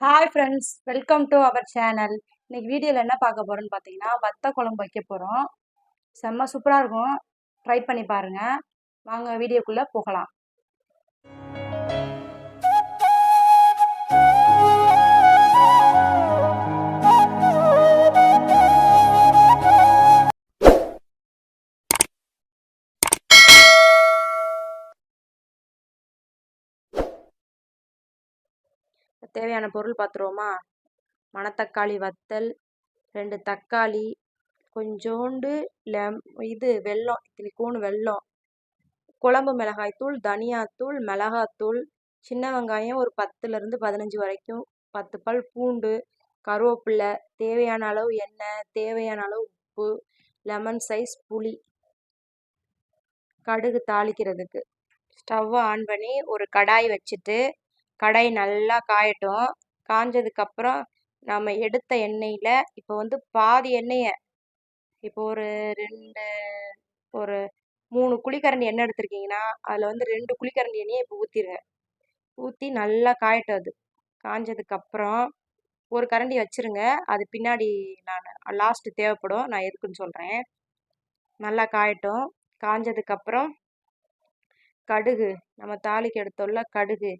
Hi friends welcome to our channel இன்றைக்கி வீடியோவில் என்ன பார்க்க போகிறோன்னு பார்த்தீங்கன்னா வத்த குழம்பு வைக்க போகிறோம் செம்ம சூப்பராக இருக்கும். ட்ரை பண்ணி பாருங்கள் வாங்க வீடியோக்குள்ளே போகலாம். தேவையான பொருள் பார்த்துருவோமா மணத்தக்காளி வத்தல் ரெண்டு தக்காளி கொஞ்சோண்டு லெம் இது வெல்லம் இத்தினிக்கூண்டு வெல்லம் குழம்பு மிளகாய்த்தூள் தனியாத்தூள் மிளகாத்தூள் சின்ன வெங்காயம் ஒரு பத்துலேருந்து பதினஞ்சு வரைக்கும் பத்து பல் பூண்டு கருவேப்பிலை தேவையான அளவு எண்ணெய் தேவையான அளவு உப்பு லெமன் சைஸ் புளி கடுகு தாளிக்கிறதுக்கு. ஸ்டவ்வை ஆன் பண்ணி ஒரு கடாய் வச்சுட்டு கடாய் நல்லா காயட்டும். காஞ்சதுக்கப்புறம் நம்ம எடுத்த எண்ணெயில் இப்போ வந்து பாதி எண்ணெயை இப்போ ஒரு ரெண்டு ஒரு மூணு குழிக்கரண்டி எண்ணெய் எடுத்திருக்கீங்கன்னா அதில் வந்து ரெண்டு குழிக்கரண்டி எண்ணெயை இப்போ ஊற்றிடுங்க ஊற்றி நல்லா காயட்டும் அது. காஞ்சதுக்கப்புறம் ஒரு கரண்டி வச்சுருங்க. அது பின்னாடி நான் லாஸ்ட்டு தேவைப்படும். நான் எதுக்குன்னு சொல்கிறேன் நல்லா காயட்டும். காஞ்சதுக்கப்புறம் கடுகு. நம்ம தாளிக்கு எடுத்தோம்ல கடுகு.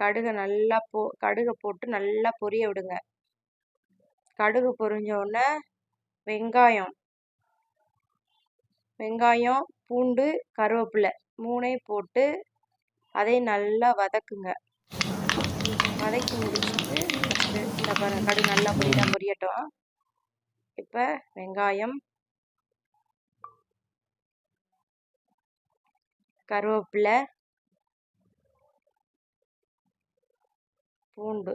கடுகை நல்லா போ கடுகை போட்டு நல்லா பொரிய விடுங்க. கடுகு பொரிஞ்சோடனே வெங்காயம். வெங்காயம் பூண்டு கருவேப்பிலை மூணையும் போட்டு அதை நல்லா வதக்குங்க. வதக்கி முடிச்சுட்டு இந்த பாருங்கள் கடுகு நல்லா பொரியல பொரியட்டும். இப்போ வெங்காயம் கருவேப்பிலை பூண்டு.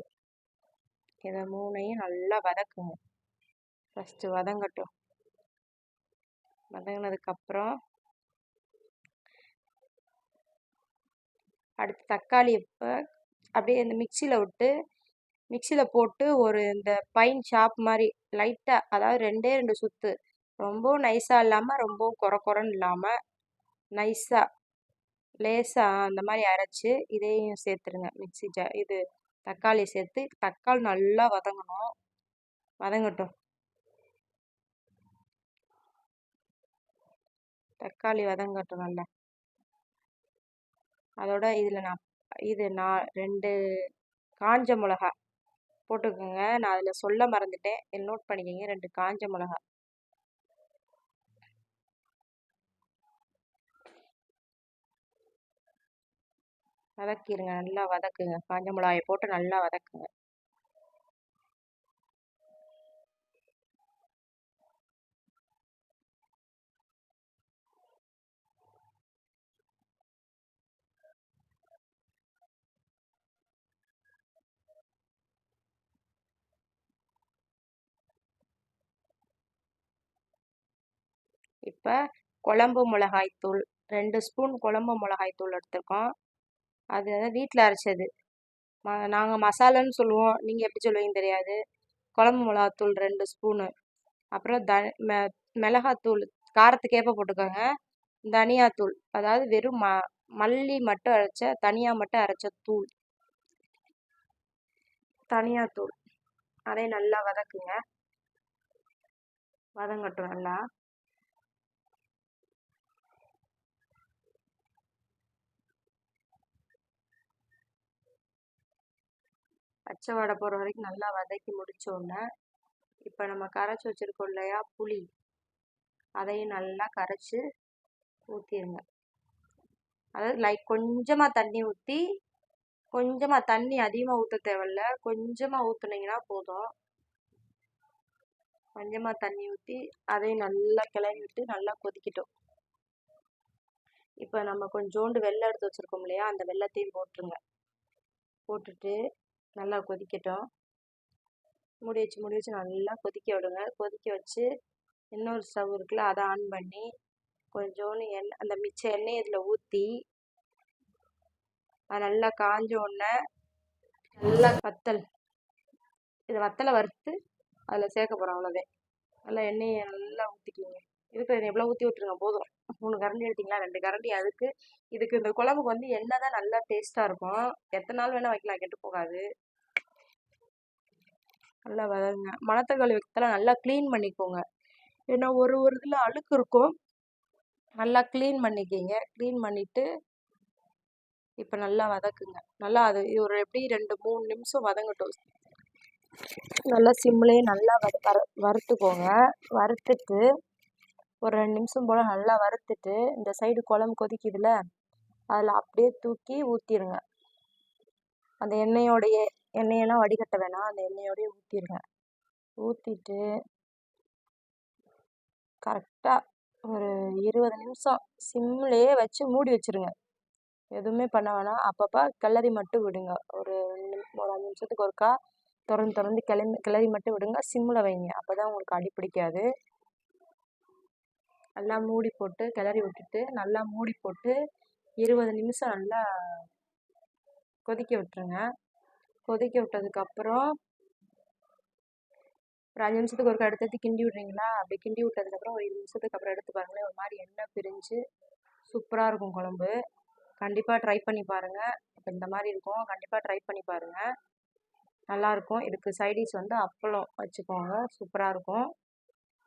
இதை மூணையும் நல்லா வதக்குங்க. ஃபஸ்ட்டு வதங்கட்டும். வதங்கினதுக்கப்புறம் அடுத்து தக்காளி இப்போ அப்படியே இந்த மிக்சியில் விட்டு மிக்சியில் போட்டு ஒரு இந்த பைன் ஷாப் மாதிரி லைட்டாக அதாவது ரெண்டே ரெண்டு சுற்று ரொம்பவும் நைஸாக இல்லாமல் ரொம்பவும் குறை குறைன்னு இல்லாமல் நைஸாக லேசாக அந்த மாதிரி அரைச்சி இதையும் சேர்த்துருங்க. மிக்சி ஜா இது தக்காளி சேர்த்து தக்காளி நல்லா வதங்கணும். வதங்கட்டும். தக்காளி வதங்கட்டும் நல்லா. அதோட இதில் நான் இது நான் ரெண்டு காஞ்ச மிளகா போட்டுக்கோங்க. நான் அதில் சொல்ல மறந்துட்டேன். நோட் பண்ணிக்கோங்க. ரெண்டு காஞ்ச மிளகா வதக்கிடுங்க நல்லா வதக்குங்க. காஞ்ச மிளகாயை போட்டு நல்லா வதக்குங்க. இப்போ குழம்பு மிளகாய்த்தூள் ரெண்டு ஸ்பூன் குழம்பு மிளகாய்த்தூள் எடுத்துருக்கோம். அது வந்து வீட்டில் அரைச்சது. ம நாங்கள் மசாலான்னு சொல்லுவோம். நீங்கள் எப்படி சொல்லுவீங்கன்னு தெரியாது. குழம்பு மிளகாத்தூள் ரெண்டு ஸ்பூனு. அப்புறம் த மெ மிளகாத்தூள் காரத்துக்கேற்ப போட்டுக்கோங்க. தனியாத்தூள் அதாவது வெறும் ம மல்லி மட்டும் அரைச்ச தனியாக மட்டும் அரைச்ச தூள். தனியாத்தூள். அதையும் நல்லா வதக்குங்க. வதங்கட்டும் நல்லா. பச்சை வடை போகிற வரைக்கும் நல்லா வதக்கி முடித்தோடனே இப்போ நம்ம கரைச்சி வச்சுருக்கோம் இல்லையா புளி அதையும் நல்லா கரைச்சி ஊற்றிடுங்க அதாவது லைக் கொஞ்சமாக தண்ணி ஊற்றி கொஞ்சமாக தண்ணி அதிகமாக ஊற்ற தேவையில்ல கொஞ்சமாக ஊற்றுனீங்கன்னா போதும். கொஞ்சமாக தண்ணி ஊற்றி அதையும் நல்லா கிளறி விட்டு நல்லா கொதிக்கட்டும். இப்போ நம்ம கொஞ்சோண்டு வெள்ளம் எடுத்து வச்சுருக்கோம் இல்லையா அந்த வெள்ளத்தையும் போட்டுருங்க. போட்டுட்டு நல்லா கொதிக்கட்டும். மூடி வச்சு மூடி வச்சு நல்லா கொதிக்க விடுங்க. கொதிக்க வச்சு இன்னொரு ஸ்டவ் இருக்குல்ல அதை ஆன் பண்ணி கொஞ்சோன்னு எண்ணெய் அந்த மிச்ச எண்ணெய் இதில் ஊற்றி அது நல்லா காஞ்ச உடனே நல்லா வத்தல். இது வத்தலை வறுத்து அதில் சேர்க்க போகிறோம் அவ்வளோதான் நல்லா எண்ணெயை நல்லா ஊற்றிக்கிங்க இதுக்கு எவ்வளோ ஊற்றி விட்ருங்க போதும். மூணு கரண்டி எடுத்திங்களா? ரெண்டு கரண்டி. அதுக்கு இதுக்கு இந்த குழம்புக்கு வந்து எண்ணெய் தான் நல்லா டேஸ்ட்டாக இருக்கும். எத்தனை நாள் வேணால் வைக்கலாம் கெட்டு போகாது. நல்லா வதங்க மணத்தக்காளி வைக்கத்தில் நல்லா க்ளீன் பண்ணிக்கோங்க. ஏன்னா ஒரு ஒரு இதில் அழுக்கு இருக்கும். நல்லா க்ளீன் பண்ணிக்கிங்க. க்ளீன் பண்ணிவிட்டு இப்போ நல்லா வதக்குங்க. நல்லா அது ஒரு எப்படி ரெண்டு மூணு நிமிஷம் வதங்கட்டும். நல்லா சிம்லேயே நல்லா வத வர வறுத்துக்கோங்க. வறுத்துட்டு ஒரு ரெண்டு நிமிஷம் போல் நல்லா வறுத்துட்டு இந்த சைடு குழம்பு கொதிக்குதுல அதில் அப்படியே தூக்கி ஊற்றிடுங்க அந்த எண்ணெயோடைய எண்ணெயெல்லாம் வடிகட்ட வேணாம். அந்த எண்ணெயோடய ஊற்றிருங்க ஊற்றிட்டு கரெக்டாக ஒரு இருபது நிமிஷம் சிம்லேயே வச்சு மூடி வச்சுருங்க. எதுவுமே பண்ண வேணாம். அப்பப்போ கிளறி மட்டும் விடுங்க. ஒரு ஒரு அஞ்சு நிமிஷத்துக்கு ஒருக்கா திறந்து திறந்து கிளம்பி கிளறி மட்டும் விடுங்க. சிம்மில் வைங்க. அப்போ தான் உங்களுக்கு அடி பிடிக்காது. நல்லா மூடி போட்டு கிளறி விட்டுட்டு நல்லா மூடி போட்டு இருபது நிமிஷம் நல்லா கொதிக்க விட்டுருங்க. கொதிக்க விட்டதுக்கப்புறம் ஒரு அஞ்சு நிமிஷத்துக்கு ஒரு எடுத்து கிண்டி விட்றீங்களா? அப்படி கிண்டி விட்டதுக்கப்புறம் ஒரு இருபது நிமிஷத்துக்கு அப்புறம் எடுத்து பாருங்களேன் ஒரு மாதிரி எண்ணெய் பிரிஞ்சு சூப்பராக இருக்கும் குழம்பு. கண்டிப்பாக ட்ரை பண்ணி பாருங்கள் இப்போ இந்த மாதிரி இருக்கும் கண்டிப்பாக ட்ரை பண்ணி பாருங்கள் நல்லாயிருக்கும் இதுக்கு சைடிஷ் வந்து அப்பளம் வச்சுக்கோங்க. சூப்பராக இருக்கும்.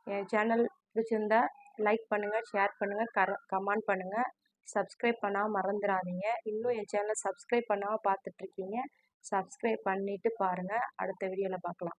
என் சேனல் பிடிச்சிருந்தா லைக் பண்ணுங்கள் ஷேர் பண்ணுங்கள் கர கமெண்ட் பண்ணுங்கள் சப்ஸ்கிரைப் பண்ணாமல் மறந்துடாதீங்க. இன்னும் என் சேனலை சப்ஸ்கிரைப் பண்ணாமல் பார்த்துட்ருக்கீங்க சப்ஸ்கிரைப் பண்ணிவிட்டு பாருங்கள் அடுத்த வீடியோவில் பார்க்கலாம்